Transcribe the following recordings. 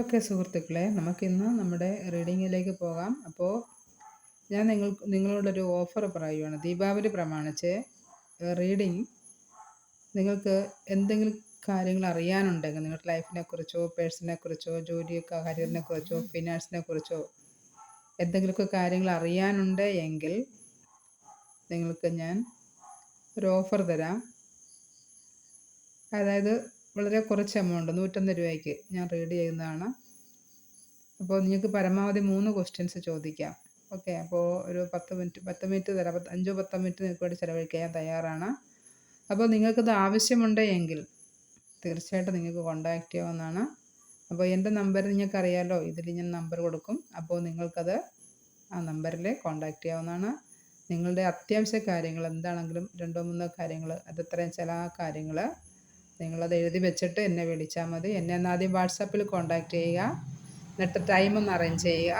Okay സുഹൃത്തുക്കളെ നമുക്കിന്ന് നമ്മുടെ റീഡിങ്ങിലേക്ക് പോകാം. അപ്പോൾ ഞാൻ നിങ്ങൾ നിങ്ങളോടൊരു ഓഫർ പറയുകയാണ് ദീപാവലി പ്രമാണിച്ച് റീഡിങ് നിങ്ങൾക്ക് എന്തെങ്കിലും കാര്യങ്ങൾ അറിയാനുണ്ടെങ്കിൽ നിങ്ങളുടെ ലൈഫിനെ കുറിച്ചോ പേഴ്സണിനെ കുറിച്ചോ ജോലി കരിയറിനെ കുറിച്ചോ ഫിനാൻസിനെ കുറിച്ചോ എന്തെങ്കിലുമൊക്കെ കാര്യങ്ങൾ അറിയാനുണ്ട് എങ്കിൽ നിങ്ങൾക്ക് ഞാൻ ഒരു ഓഫർ തരാം. അതായത് വളരെ കുറച്ച് എമൗണ്ട് നൂറ്റൊന്ന് രൂപയ്ക്ക് ഞാൻ റീഡ് ചെയ്യുന്നതാണ്. അപ്പോൾ നിങ്ങൾക്ക് പരമാവധി മൂന്ന് ക്വസ്റ്റ്യൻസ് ചോദിക്കാം. ഓക്കെ അപ്പോൾ ഒരു പത്ത് മിനിറ്റ് പത്ത് മിനിറ്റ് തരാം. പത്ത് അഞ്ചോ പത്തോ മിനിറ്റ് നിങ്ങൾക്ക് വേണ്ടി ചിലവഴിക്കാൻ ഞാൻ തയ്യാറാണ്. അപ്പോൾ നിങ്ങൾക്കിത് ആവശ്യമുണ്ട് എങ്കിൽ തീർച്ചയായിട്ടും നിങ്ങൾക്ക് കോൺടാക്റ്റ് ചെയ്യാവുന്നതാണ്. അപ്പോൾ എന്റെ നമ്പർ നിങ്ങൾക്കറിയാലോ ഇതിൽ ഞാൻ നമ്പർ കൊടുക്കും. അപ്പോൾ നിങ്ങൾക്കത് ആ നമ്പറിൽ കോൺടാക്റ്റ് ചെയ്യാവുന്നതാണ്. നിങ്ങളുടെ അത്യാവശ്യ കാര്യങ്ങൾ എന്താണെങ്കിലും രണ്ടോ മൂന്നോ കാര്യങ്ങൾ അതത്രയും ചില കാര്യങ്ങൾ നിങ്ങളത് എഴുതി വെച്ചിട്ട് എന്നെ വിളിച്ചാൽ മതി. എന്നെ ഒന്ന് ആദ്യം വാട്സാപ്പിൽ കോൺടാക്റ്റ് ചെയ്യുക. എന്നിട്ട് ടൈം ഒന്ന് അറേഞ്ച് ചെയ്യുക.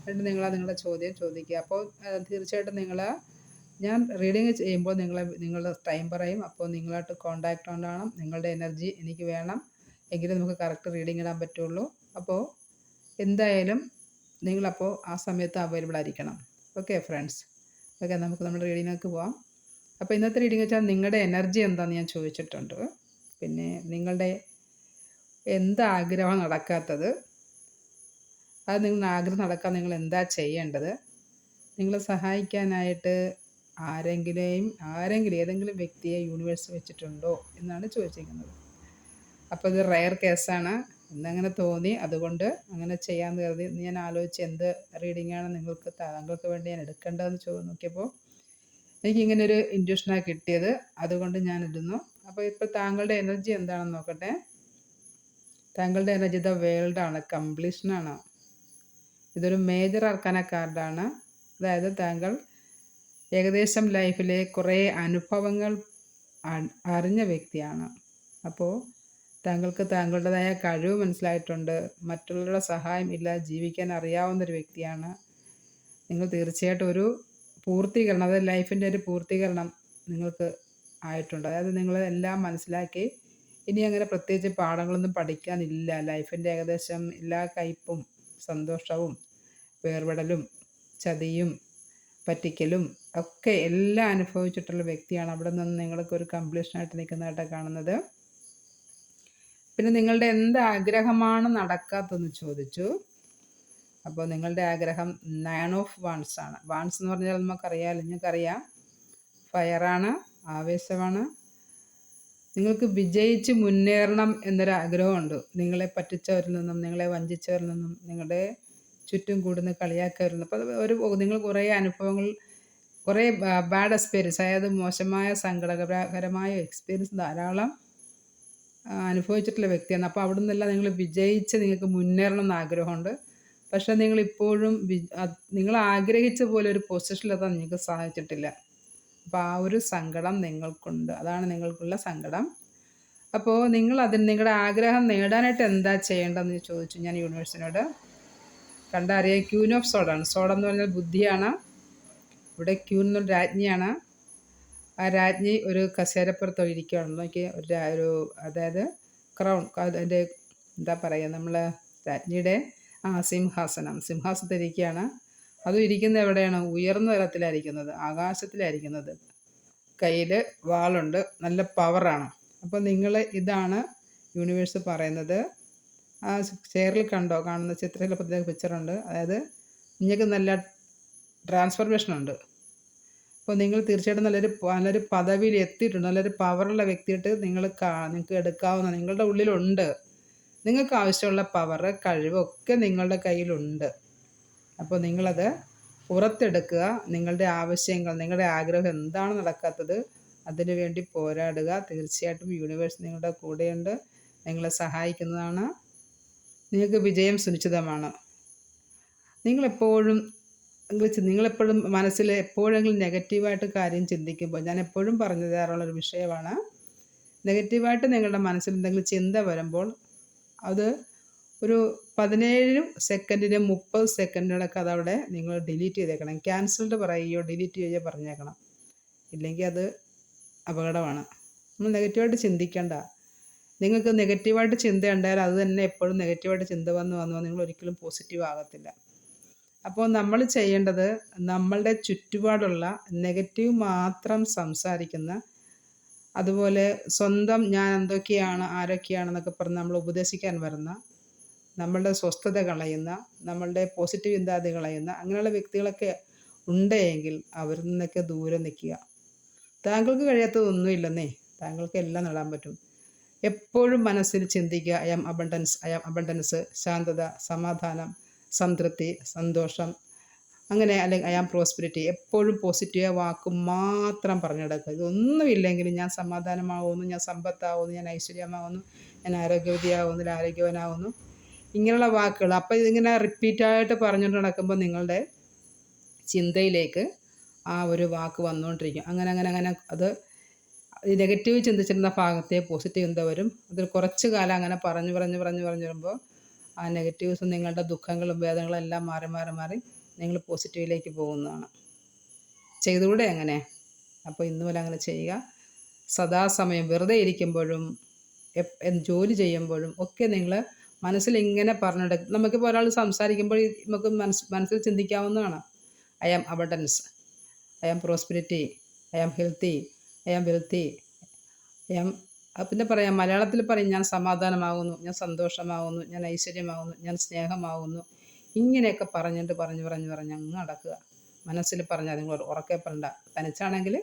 എന്നിട്ട് നിങ്ങൾ നിങ്ങളുടെ ചോദ്യം ചോദിക്കുക. അപ്പോൾ തീർച്ചയായിട്ടും നിങ്ങൾ ഞാൻ റീഡിങ് ചെയ്യുമ്പോൾ നിങ്ങൾ നിങ്ങളുടെ ടൈം പറയും. അപ്പോൾ നിങ്ങളായിട്ട് കോണ്ടാക്ട് ഉണ്ടാവണം നിങ്ങളുടെ എനർജി എനിക്ക് വേണം. എങ്കിലും നമുക്ക് കറക്റ്റ് റീഡിങ് ഇടാൻ പറ്റുള്ളൂ. അപ്പോൾ എന്തായാലും നിങ്ങളപ്പോൾ ആ സമയത്ത് അവൈലബിൾ ആയിരിക്കണം. ഓക്കെ ഫ്രണ്ട്സ് ഓക്കെ നമുക്ക് നമ്മുടെ റീഡിങ്ങിലേക്ക് പോവാം. അപ്പോൾ ഇന്നത്തെ റീഡിംഗ് വെച്ചാൽ നിങ്ങളുടെ എനർജി എന്താണെന്ന് ഞാൻ ചോദിച്ചിട്ടുണ്ട്. പിന്നെ നിങ്ങളുടെ എന്താഗ്രഹം നടക്കാത്തത്? അത് നിങ്ങളുടെ ആഗ്രഹം നടക്കാൻ നിങ്ങൾ എന്താ ചെയ്യേണ്ടത്? നിങ്ങളെ സഹായിക്കാനായിട്ട് ആരെങ്കിലെയും ആരെങ്കിലും ഏതെങ്കിലും വ്യക്തിയെ യൂണിവേഴ്സ് വെച്ചിട്ടുണ്ടോ എന്നാണ് ചോദിച്ചിരിക്കുന്നത്. അപ്പോൾ ഇത് റയർ കേസാണ് എന്നങ്ങനെ തോന്നി. അതുകൊണ്ട് അങ്ങനെ ചെയ്യാമെന്ന് കരുതി ഞാൻ ആലോചിച്ച് എന്ത് റീഡിങ്ങാണ് നിങ്ങൾക്ക് താങ്കൾക്ക് വേണ്ടി ഞാൻ എടുക്കേണ്ടതെന്ന് ചോദിച്ചു നോക്കിയപ്പോൾ എനിക്കിങ്ങനെ ഒരു ഇൻഡ്യൂഷനാണ് കിട്ടിയത്. അതുകൊണ്ട് ഞാൻ ഇടുന്നു അപ്പോൾ ഇപ്പോൾ താങ്കളുടെ എനർജി എന്താണെന്ന് നോക്കട്ടെ. താങ്കളുടെ എനർജി ദ വേൾഡ് ആണ്. കംപ്ലീഷനാണ് ഇതൊരു മേജർ അർക്കാന കാർഡാണ് അതായത് താങ്കൾ ഏകദേശം ലൈഫിലെ കുറേ അനുഭവങ്ങൾ അറിഞ്ഞ വ്യക്തിയാണ്. അപ്പോൾ താങ്കൾക്ക് താങ്കളുടേതായ കഴിവ് മനസ്സിലായിട്ടുണ്ട്. മറ്റുള്ളവരുടെ സഹായം ഇല്ലാതെ ജീവിക്കാൻ അറിയാവുന്ന ഒരു വ്യക്തിയാണ്. നിങ്ങൾ തീർച്ചയായിട്ടും ഒരു പൂർത്തീകരണം അതായത് ലൈഫിന്റെ ഒരു പൂർത്തീകരണം നിങ്ങൾക്ക് ആയിട്ടുണ്ട്. അതായത് നിങ്ങൾ എല്ലാം മനസ്സിലാക്കി ഇനി അങ്ങനെ പ്രത്യേകിച്ച് പാഠങ്ങളൊന്നും പഠിക്കാനില്ല. ലൈഫിന്റെ ഏകദേശം എല്ലാ കയ്പും സന്തോഷവും വേർപെടലും ചതിയും പറ്റിക്കലും ഒക്കെ എല്ലാം അനുഭവിച്ചിട്ടുള്ള വ്യക്തിയാണ്. അവിടെ നിന്ന് നിങ്ങൾക്ക് നിങ്ങൾക്കൊരു കംപ്ലീഷനായിട്ട് നിൽക്കുന്നതായിട്ട് കാണുന്നത്. പിന്നെ നിങ്ങളുടെ എന്ത് ആഗ്രഹമാണ് നടക്കാത്തതെന്ന് ചോദിച്ചു. അപ്പോൾ നിങ്ങളുടെ ആഗ്രഹം നയൻ ഓഫ് വാൺസ് ആണ്. വാൺസ് എന്ന് പറഞ്ഞാൽ നമുക്കറിയാമല്ലോ നിങ്ങൾക്കറിയാം. ഫയറാണ് ആവേശമാണ്. നിങ്ങൾക്ക് വിജയിച്ച് മുന്നേറണം എന്നൊരു എന്നൊരാഗ്രഹമുണ്ട്. നിങ്ങളെ പറ്റിച്ചവരിൽ നിന്നും നിങ്ങളെ വഞ്ചിച്ചവരിൽ നിന്നും നിങ്ങളുടെ ചുറ്റും കൂടുന്ന കളിയാക്കവരിൽ നിന്നും. അപ്പോൾ ഒരു നിങ്ങൾ കുറേ അനുഭവങ്ങൾ കുറേ ബാഡ് എക്സ്പീരിയൻസ് അതായത് മോശമായ സങ്കടകരമായ എക്സ്പീരിയൻസ് ധാരാളം അനുഭവിച്ചിട്ടുള്ള വ്യക്തിയാണ്. അപ്പോൾ അവിടെ നിന്നെല്ലാം നിങ്ങൾ വിജയിച്ച് നിങ്ങൾക്ക് മുന്നേറണം എന്ന് ആഗ്രഹമുണ്ട്. പക്ഷേ നിങ്ങളിപ്പോഴും നിങ്ങൾ ആഗ്രഹിച്ച പോലെ ഒരു പൊസിഷനിലെത്താൻ നിങ്ങൾക്ക് സാധിച്ചിട്ടില്ല. അപ്പോൾ ആ ഒരു സങ്കടം നിങ്ങൾക്കുണ്ട്. അതാണ് നിങ്ങൾക്കുള്ള സങ്കടം. അപ്പോൾ നിങ്ങൾ അതിന് നിങ്ങളുടെ ആഗ്രഹം നേടാനായിട്ട് എന്താ ചെയ്യേണ്ടതെന്ന് ചോദിച്ചു ഞാൻ യൂണിവേഴ്സിനോട് കണ്ടറിയാം ക്യൂൻ ഓഫ് സോഡാണ്. സോഡ എന്ന് പറഞ്ഞാൽ ബുദ്ധിയാണ്. ഇവിടെ ക്യൂൻ എന്നൊരു രാജ്ഞിയാണ്. ആ രാജ്ഞി ഒരു കസേരപ്പുറത്ത് ഇരിക്കുകയാണ് നോക്കി ഒരു ഒരു അതായത് ക്രൗൺ അതിന്റെ എന്താ പറയുക നമ്മൾ രാജ്ഞിയുടെ ആ സിംഹാസനം. സിംഹാസനത്തിരിക്കുകയാണ് അതും ഇരിക്കുന്നത് എവിടെയാണ്? ഉയർന്ന തലത്തിലായിരിക്കുന്നത് ആകാശത്തിലായിരിക്കുന്നത്. കയ്യിൽ വാളുണ്ട്. നല്ല പവറാണ് അപ്പോൾ നിങ്ങൾ ഇതാണ് യൂണിവേഴ്സ് പറയുന്നത്. ആ ചെയറിൽ കണ്ടോ? കാണുന്ന ചിത്രത്തിൽ പ്രത്യേക പിക്ചറുണ്ട് അതായത് നിങ്ങൾക്ക് നല്ല ട്രാൻസ്ഫർമേഷൻ ഉണ്ട്. അപ്പോൾ നിങ്ങൾ തീർച്ചയായിട്ടും നല്ലൊരു നല്ലൊരു പദവിയിൽ എത്തിയിട്ടുണ്ട്. നല്ലൊരു പവറുള്ള വ്യക്തിയായിട്ട് നിങ്ങൾ നിങ്ങൾക്ക് എടുക്കാവുന്ന നിങ്ങളുടെ ഉള്ളിലുണ്ട്. നിങ്ങൾക്ക് ആവശ്യമുള്ള പവർ കഴിവൊക്കെ നിങ്ങളുടെ കയ്യിലുണ്ട്. അപ്പോൾ നിങ്ങളത് പുറത്തെടുക്കുക. നിങ്ങളുടെ ആവശ്യങ്ങൾ നിങ്ങളുടെ ആഗ്രഹം എന്താണ് നടക്കാത്തത് അതിന് വേണ്ടി പോരാടുക. തീർച്ചയായിട്ടും യൂണിവേഴ്സ് നിങ്ങളുടെ കൂടെയുണ്ട്. നിങ്ങളെ സഹായിക്കുന്നതാണ്. നിങ്ങൾക്ക് വിജയം സുനിശ്ചിതമാണ്. നിങ്ങളെപ്പോഴും നിങ്ങളെപ്പോഴും മനസ്സിൽ എപ്പോഴെങ്കിലും നെഗറ്റീവായിട്ട് കാര്യം ചിന്തിക്കുമ്പോൾ ഞാൻ എപ്പോഴും പറഞ്ഞു തരാറുള്ളൊരു വിഷയമാണ്. നെഗറ്റീവായിട്ട് നിങ്ങളുടെ മനസ്സിൽ എന്തെങ്കിലും ചിന്ത വരുമ്പോൾ അത് ഒരു പതിനേഴും സെക്കൻഡിന് മുപ്പത് സെക്കൻഡിനൊക്കെ അതവിടെ നിങ്ങൾ ഡിലീറ്റ് ചെയ്തേക്കണം. ക്യാൻസൽഡ് പറയുകയോ ഡിലീറ്റ് ചെയ്യുകയോ പറഞ്ഞേക്കണം. ഇല്ലെങ്കിൽ അത് അപകടമാണ്. നമ്മൾ നെഗറ്റീവായിട്ട് ചിന്തിക്കേണ്ട. നിങ്ങൾക്ക് നെഗറ്റീവായിട്ട് ചിന്ത ഉണ്ടായാൽ അത് തന്നെ എപ്പോഴും നെഗറ്റീവായിട്ട് ചിന്ത വന്ന് വന്ന് നിങ്ങൾ ഒരിക്കലും പോസിറ്റീവ് ആകത്തില്ല. അപ്പോൾ നമ്മൾ ചെയ്യേണ്ടത് നമ്മളുടെ ചുറ്റുപാടുള്ള നെഗറ്റീവ് മാത്രം സംസാരിക്കുന്ന അതുപോലെ സ്വന്തം ഞാൻ എന്തൊക്കെയാണ് ആരൊക്കെയാണെന്നൊക്കെ പറഞ്ഞ് നമ്മൾ ഉപദേശിക്കാൻ വരുന്ന നമ്മളുടെ സ്വസ്ഥത കളയുന്ന നമ്മളുടെ പോസിറ്റീവ് ചിന്താതി കളയുന്ന അങ്ങനെയുള്ള വ്യക്തികളൊക്കെ ഉണ്ടെങ്കിൽ അവരിൽ നിന്നൊക്കെ ദൂരെ നിൽക്കുക. താങ്കൾക്ക് കഴിയാത്തതൊന്നുമില്ലെന്നേ. താങ്കൾക്ക് എല്ലാം നേടാൻ പറ്റും. എപ്പോഴും മനസ്സിൽ ചിന്തിക്കുക ആം അബണ്ടൻസ് ആം അബണ്ടൻസ് ശാന്തത സമാധാനം സംതൃപ്തി സന്തോഷം അങ്ങനെ അല്ലെങ്കിൽ ഐ ആം പ്രോസ്പിരിറ്റി എപ്പോഴും പോസിറ്റീവ് വാക്ക് മാത്രം പറഞ്ഞു ഇതൊന്നും ഇതൊന്നുമില്ലെങ്കിൽ ഞാൻ സമാധാനമാവുന്നു ഞാൻ സമ്പത്താവുന്നു ഞാൻ ഐശ്വര്യമാകുന്നു ഞാൻ ആരോഗ്യവതിയാകുന്നു ആരോഗ്യവനാകുന്നു ഇങ്ങനെയുള്ള വാക്കുകൾ. അപ്പോൾ ഇതിങ്ങനെ റിപ്പീറ്റായിട്ട് പറഞ്ഞുകൊണ്ട് നടക്കുമ്പോൾ നിങ്ങളുടെ ചിന്തയിലേക്ക് ആ ഒരു വാക്ക് വന്നുകൊണ്ടിരിക്കും. അങ്ങനെ അങ്ങനെ അങ്ങനെ അത് നെഗറ്റീവ് ചിന്തിച്ചിരുന്ന ഭാഗത്തെ പോസിറ്റീവ് ചിന്ത വരും. അതിൽ കുറച്ച് കാലം അങ്ങനെ പറഞ്ഞു പറഞ്ഞു പറഞ്ഞു പറഞ്ഞു വരുമ്പോൾ ആ നെഗറ്റീവ്സ് നിങ്ങളുടെ ദുഃഖങ്ങളും വേദനകളും എല്ലാം മാറി മാറി മാറി നിങ്ങൾ പോസിറ്റീവിലേക്ക് പോകുന്നതാണ്. ചെയ്തുകൂടെ അങ്ങനെ? അപ്പോൾ ഇന്ന് പോലെ അങ്ങനെ ചെയ്യുക. സദാസമയം വെറുതെ ഇരിക്കുമ്പോഴും ജോലി ചെയ്യുമ്പോഴും ഒക്കെ നിങ്ങൾ മനസ്സിൽ ഇങ്ങനെ പറഞ്ഞെടുക്കും നമുക്കിപ്പോൾ ഒരാൾ സംസാരിക്കുമ്പോൾ നമുക്ക് മനസ്സ് മനസ്സിൽ ചിന്തിക്കാവുന്നതാണ്. I am abundance I am prosperity I am healthy I am wealthy I am പിന്നെ പറയാം മലയാളത്തിൽ പറയും ഞാൻ സമാധാനമാകുന്നു ഞാൻ സന്തോഷമാകുന്നു ഞാൻ ഐശ്വര്യമാകുന്നു ഞാൻ സ്നേഹമാകുന്നു. ഇങ്ങനെയൊക്കെ പറഞ്ഞിട്ട് പറഞ്ഞ് പറഞ്ഞ് പറഞ്ഞ് അങ്ങ് നടക്കുക. മനസ്സിൽ പറഞ്ഞാൽ നിങ്ങൾ ഉറക്കെ പറയണ്ട. തനിച്ചാണെങ്കിൽ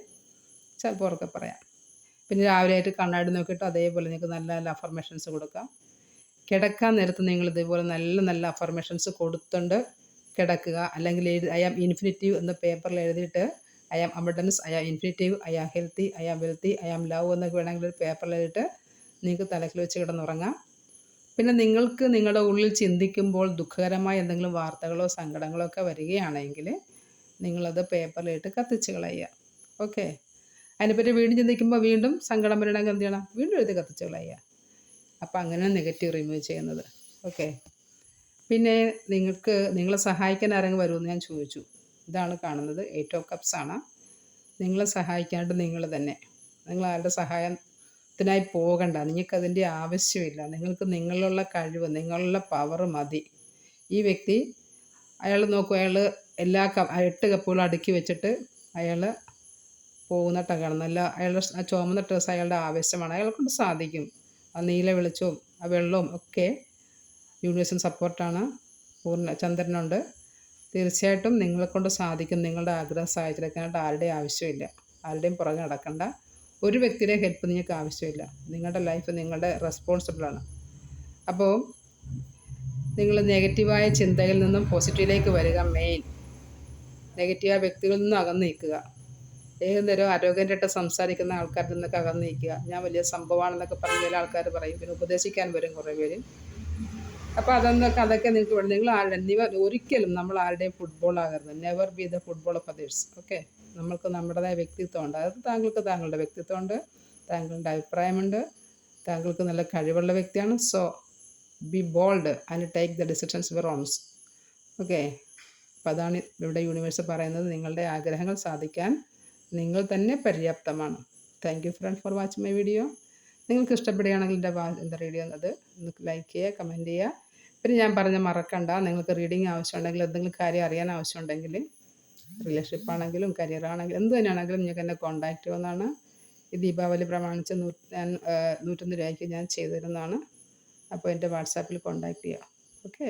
ചിലപ്പോൾ ഉറക്കെ പറയാം. പിന്നെ രാവിലെ ആയിട്ട് കണ്ണാടി നോക്കിയിട്ട് അതേപോലെ നിങ്ങൾക്ക് നല്ല നല്ല അഫർമേഷൻസ് കൊടുക്കാം. കിടക്കാൻ നേരത്ത് നിങ്ങൾ ഇതേപോലെ നല്ല നല്ല അഫർമേഷൻസ് കൊടുത്തുകൊണ്ട് കിടക്കുക. അല്ലെങ്കിൽ എഴുതി ഐ ആം ഇൻഫിനിറ്റീവ് എന്ന പേപ്പറിൽ എഴുതിയിട്ട് I am abundance I am infinitive I am healthy I am wealthy I am love എന്നൊക്കെ വേണമെങ്കിൽ ഒരു പേപ്പറിൽ എഴുതിയിട്ട് നിങ്ങൾക്ക് തലക്കിൽ വെച്ച് കിടന്നുറങ്ങാം. പിന്നെ നിങ്ങൾക്ക് നിങ്ങളുടെ ഉള്ളിൽ ചിന്തിക്കുമ്പോൾ ദുഃഖകരമായ എന്തെങ്കിലും വാർത്തകളോ സങ്കടങ്ങളോ ഒക്കെ വരികയാണെങ്കിൽ നിങ്ങളത് പേപ്പറിലിട്ട് കത്തിച്ച് കളയുക. ഓക്കെ? അതിനെപ്പറ്റി വീണ്ടും ചിന്തിക്കുമ്പോൾ വീണ്ടും സങ്കടം വരണമെങ്കിൽ എന്ത് ചെയ്യണം? വീണ്ടും എഴുതി കത്തിച്ച് കളയുക. അപ്പോൾ അങ്ങനെ നെഗറ്റീവ് റിമൂവ് ചെയ്യുന്നത്. ഓക്കെ? പിന്നെ നിങ്ങൾക്ക് നിങ്ങളെ സഹായിക്കാൻ ആരെങ്കിലും വരുമെന്ന് ഞാൻ ചോദിച്ചു. ഇതാണ് കാണുന്നത്. എയ്റ്റ് ഓഫ് കപ്സ് ആണ്. നിങ്ങളെ സഹായിക്കാണ്ട് നിങ്ങൾ തന്നെ. നിങ്ങൾ ആരുടെ സഹായത്തിനായി പോകണ്ട. നിങ്ങൾക്ക് അതിന്റെ ആവശ്യമില്ല. നിങ്ങൾക്ക് നിങ്ങളുള്ള കഴിവ് നിങ്ങളുള്ള പവർ മതി. ഈ വ്യക്തി അയാൾ നോക്കും അയാൾ എല്ലാ ക എട്ട് കപ്പുകളും അടുക്കി വെച്ചിട്ട് അയാൾ പോകുന്ന ടകാണ് നല്ല അയാളുടെ ആ ചുമന്ന ഡ്രസ്സ് അയാളുടെ ആവശ്യമാണ് അയാളെ കൊണ്ട് സാധിക്കും. ആ നീല വെളിച്ചവും ആ വെള്ളവും ഒക്കെ യൂണിവേഴ്സിന് സപ്പോർട്ടാണ് പൂർണ ചന്ദ്രനുണ്ട്. തീർച്ചയായിട്ടും നിങ്ങളെ കൊണ്ട് സാധിക്കും. നിങ്ങളുടെ ആഗ്രഹം സാധിച്ചെടുക്കാനായിട്ട് ആരുടെയും ആവശ്യമില്ല. ആരുടെയും പുറകെ നടക്കണ്ട. ഒരു വ്യക്തിയുടെ ഹെൽപ്പ് നിങ്ങൾക്ക് ആവശ്യമില്ല. നിങ്ങളുടെ ലൈഫ് നിങ്ങളുടെ റെസ്പോൺസിബിളാണ് അപ്പോൾ നിങ്ങൾ നെഗറ്റീവായ ചിന്തയിൽ നിന്നും പോസിറ്റീവിലേക്ക് വരിക മെയിൻ നെഗറ്റീവായ വ്യക്തികളിൽ നിന്നും അകന്നു നിൽക്കുക. ഏത് നേരം ആരോഗ്യമായിട്ട് സംസാരിക്കുന്ന ആൾക്കാരിൽ നിന്നൊക്കെ അകന്നു നിൽക്കുക. ഞാൻ വലിയ സംഭവമാണെന്നൊക്കെ പറഞ്ഞ ചില ആൾക്കാർ പറയും. പിന്നെ ഉപദേശിക്കാൻ വരും കുറേ പേര്. അപ്പോൾ അതൊന്നൊക്കെ അതൊക്കെ നിങ്ങൾക്ക് വേണം. നിങ്ങൾ ആരുടെ ഒരിക്കലും നമ്മൾ ആരുടെയും ഫുട്ബോൾ ആകരുത്. Never be the football of others okay നമ്മൾക്ക് നമ്മുടേതായ വ്യക്തിത്വമുണ്ട്. അത് താങ്കൾക്ക് താങ്കളുടെ വ്യക്തിത്വമുണ്ട്. താങ്കളുടെ അഭിപ്രായമുണ്ട്. താങ്കൾക്ക് നല്ല കഴിവുള്ള വ്യക്തിയാണ്. So be bold and take the decisions your own okay അപ്പോൾ അതാണ് ഇവിടെ യൂണിവേഴ്സ് പറയുന്നത്. നിങ്ങളുടെ ആഗ്രഹങ്ങൾ സാധിക്കാൻ നിങ്ങൾ തന്നെ പര്യാപ്തമാണ്. Thank you friend for watching my video നിങ്ങൾക്ക് ഇഷ്ടപ്പെടുകയാണെങ്കിൽ എന്റെ എന്താ വീഡിയോ അത് ലൈക്ക് ചെയ്യുക കമന്റ് ചെയ്യുക. പിന്നെ ഞാൻ പറഞ്ഞ മറക്കണ്ട. നിങ്ങൾക്ക് റീഡിങ് ആവശ്യമുണ്ടെങ്കിൽ എന്തെങ്കിലും കാര്യം അറിയാൻ ആവശ്യമുണ്ടെങ്കിൽ റിലേഷൻഷിപ്പ് ആണെങ്കിലും കരിയർ ആണെങ്കിലും എന്ത് തന്നെയാണെങ്കിലും നിങ്ങൾക്ക് എന്നെ കോൺടാക്റ്റ് ചെയ്യുമെന്നാണ് ഈ ദീപാവലി പ്രമാണിച്ച് ഞാൻ നൂറ്റൊന്ന് രൂപയ്ക്ക് ഞാൻ ചെയ്തു തരുന്നതാണ് അപ്പോൾ എന്റെ വാട്സാപ്പിൽ കോൺടാക്റ്റ് ചെയ്യുക ഓക്കെ